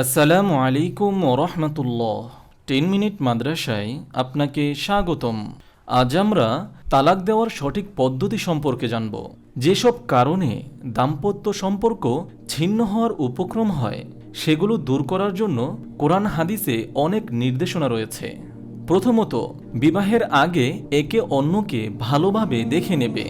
আসসালামু আলাইকুম রহমতুল্লাহ। Ten minute মাদ্রাসায় আপনাকে স্বাগতম। আজ আমরা তালাক দেওয়ার সঠিক পদ্ধতি সম্পর্কে জানব। যেসব কারণে দাম্পত্য সম্পর্ক ছিন্ন হওয়ার উপক্রম হয়, সেগুলো দূর করার জন্য কোরআন হাদিসে অনেক নির্দেশনা রয়েছে। প্রথমত, বিবাহের আগে একে অন্যকে ভালোভাবে দেখে নেবে,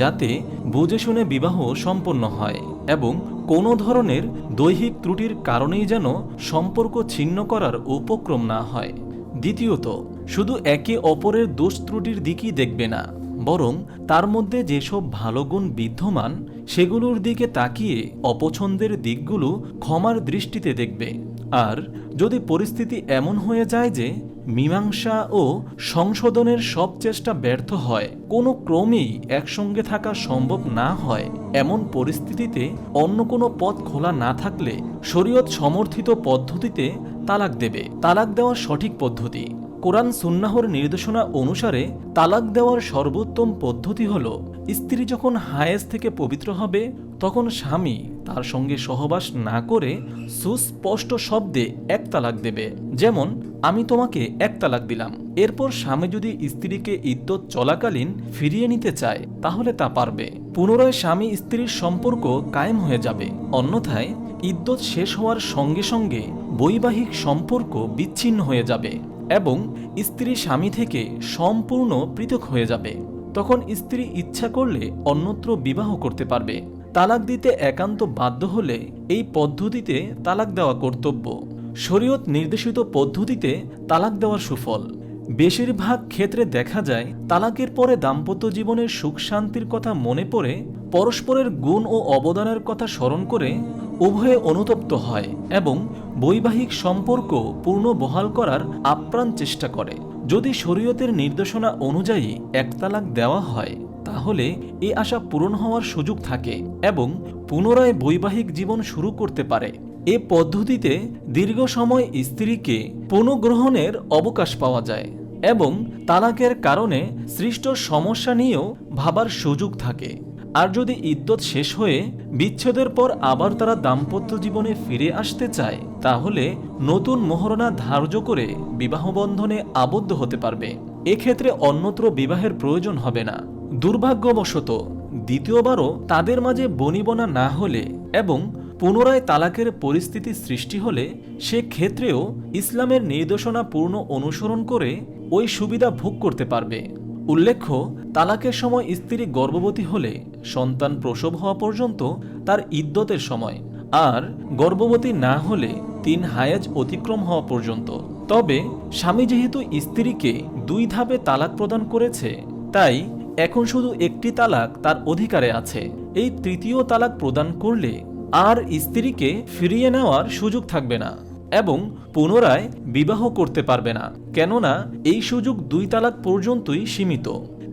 যাতে বুঝে শুনে বিবাহ সম্পন্ন হয়। এবং কোনো ধরনের দৈহিক ত্রুটির কারণেই যেন সম্পর্ক ছিন্ন করার উপক্রম না হয়। দ্বিতীয়ত, শুধু একে অপরের দোষ ত্রুটির দিকই দেখবে না, বরং তার মধ্যে যেসব ভালো গুণ বিদ্যমান, সেগুলোর দিকে তাকিয়ে অপছন্দের দিকগুলো ক্ষমার দৃষ্টিতে দেখবে। আর যদি পরিস্থিতি এমন হয়ে যায় যে মীমাংসা ও সংশোধনের সব চেষ্টা ব্যর্থ হয়। কোনো ক্রমেই একসঙ্গে থাকা সম্ভব না হয়। এমন পরিস্থিতিতে অন্য কোনো পথ খোলা না থাকলে শরীয়ত সমর্থিত পদ্ধতিতে তালাক দেবে। তালাক দেওয়ার সঠিক পদ্ধতি। কোরআন সুন্নাহর নির্দেশনা অনুসারে তালাক দেওয়ার সর্বোত্তম পদ্ধতি হল, স্ত্রী যখন হায়েস থেকে পবিত্র হবে, তখন স্বামী তার সঙ্গে সহবাস না করে সুস্পষ্ট শব্দে এক তালাক দেবে। যেমন আমি তোমাকে এক তালাক দিলাম। এরপর স্বামী যদি স্ত্রীকে ইদ্যত চলাকালীন ফিরিয়ে নিতে চায়, তাহলে তা পারবে। পুনরায় স্বামী স্ত্রীর সম্পর্ক কায়েম হয়ে যাবে। অন্যথায় ইদ্যত শেষ হওয়ার সঙ্গে সঙ্গে বৈবাহিক সম্পর্ক বিচ্ছিন্ন হয়ে যাবে এবং স্ত্রী স্বামী থেকে সম্পূর্ণ পৃথক হয়ে যাবে। তখন স্ত্রী ইচ্ছা করলে অন্যত্র বিবাহ করতে পারবে। তালাক দিতে একান্ত বাধ্য হলে এই পদ্ধতিতে তালাক দেওয়া কর্তব্য। শরীয়ত নির্দেশিত পদ্ধতিতে তালাক দেওয়ার সুফল। বেশিরভাগ ক্ষেত্রে দেখা যায়, তালাকের পরে দাম্পত্য জীবনের সুখ শান্তির কথা মনে পড়ে, পরস্পরের গুণ ও অবদানের কথা স্মরণ করে উভয়ে অনুতপ্ত হয় এবং বৈবাহিক সম্পর্ক পূর্ণ বহাল করার আপ্রাণ চেষ্টা করে। যদি শরীয়তের নির্দেশনা অনুযায়ী এক তালাক দেওয়া হয়, তাহলে এ আশা পূরণ হওয়ার সুযোগ থাকে এবং পুনরায় বৈবাহিক জীবন শুরু করতে পারে। এ পদ্ধতিতে দীর্ঘ সময় স্ত্রীকে পুনগ্রহণের অবকাশ পাওয়া যায় এবং তালাকের কারণে সৃষ্ট সমস্যা নিয়েও ভাবার সুযোগ থাকে। আর যদি ইদ্যত শেষ হয়ে বিচ্ছেদের পর আবার তারা দাম্পত্য জীবনে ফিরে আসতে চায়, তাহলে নতুন মোহরণা ধার্য করে বিবাহবন্ধনে আবদ্ধ হতে পারবে। এক্ষেত্রে অন্যত্র বিবাহের প্রয়োজন হবে না। দুর্ভাগ্যবশত দ্বিতীয়বারও তাদের মাঝে বনিবনা না হলে এবং পুনরায় তালাকের পরিস্থিতি সৃষ্টি হলে সে ক্ষেত্রেও ইসলামের নির্দেশনা পূর্ণ অনুসরণ করে ওই সুবিধা ভোগ করতে পারবে। উল্লেখ্য, তালাকের সময় স্ত্রী গর্ভবতী হলে সন্তান প্রসব হওয়া পর্যন্ত তার ইদ্যতের সময়, আর গর্ভবতী না হলে তিন হায়াজ অতিক্রম হওয়া পর্যন্ত। তবে স্বামী যেহেতু স্ত্রীকে দুই ধাপে তালাক প্রদান করেছে, তাই এখন শুধু একটি তালাক তার অধিকারে আছে। এই তৃতীয় তালাক প্রদান করলে আর স্ত্রীকে ফিরিয়ে নেওয়ার সুযোগ থাকবে না এবং পুনরায় বিবাহ করতে পারবে না। কেননা এই সুযোগ দুই তালাক পর্যন্তই সীমিত।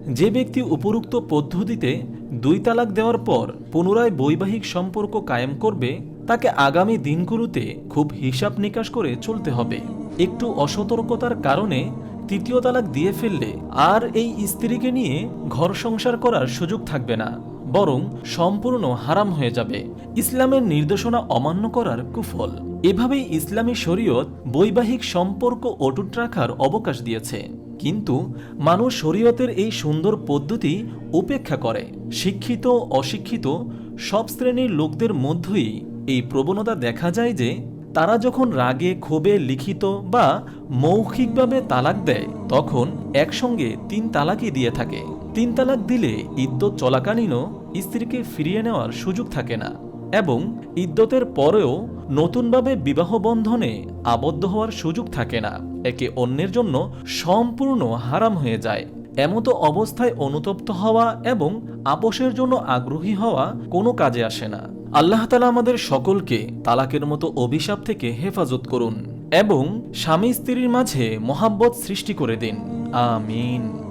যে ব্যক্তি উপরুক্ত পদ্ধতিতে দুই তালাক দেওয়ার পর পুনরায় বৈবাহিক সম্পর্ক কায়েম করবে, তাকে আগামী দিনগুলোতে খুব হিসাব নিকাশ করে চলতে হবে। একটু অসতর্কতার কারণে তৃতীয় তালাক দিয়ে ফেললে আর এই স্ত্রীকে নিয়ে ঘর সংসার করার সুযোগ থাকবে না। বরং সম্পূর্ণ হারাম হয়ে যাবে। ইসলামের নির্দেশনা অমান্য করার কুফল। এভাবেই ইসলামী শরীয়ত বৈবাহিক সম্পর্ক অটুট রাখার অবকাশ দিয়েছে। কিন্তু মানুষ শরীয়তের এই সুন্দর পদ্ধতি উপেক্ষা করে। শিক্ষিত, অশিক্ষিত সব শ্রেণির লোকদের মধ্যেই এই প্রবণতা দেখা যায় যে, তারা যখন রাগে, ক্ষোভে লিখিত বা মৌখিকভাবে তালাক দেয়, তখন একসঙ্গে তিন তালাকই দিয়ে থাকে। তিন তালাক দিলে ইদ্যত চলাকালীনও স্ত্রীকে ফিরিয়ে নেওয়ার সুযোগ থাকে না এবং ইদ্যতের পরেও নতুনভাবে বিবাহ বন্ধনে আবদ্ধ হওয়ার সুযোগ থাকে না। একে অন্যের জন্য সম্পূর্ণ হারাম হয়ে যায়। এমতো অবস্থায় অনুতপ্ত হওয়া এবং আপোষের জন্য আগ্রহী হওয়া কোনো কাজে আসে না। আল্লাহ তালা আমাদের সকলকে তালাকের মতো অভিশাপ থেকে হেফাজত করুন এবং স্বামী স্ত্রীর মাঝে মহাব্বত সৃষ্টি করে দিন। আমিন।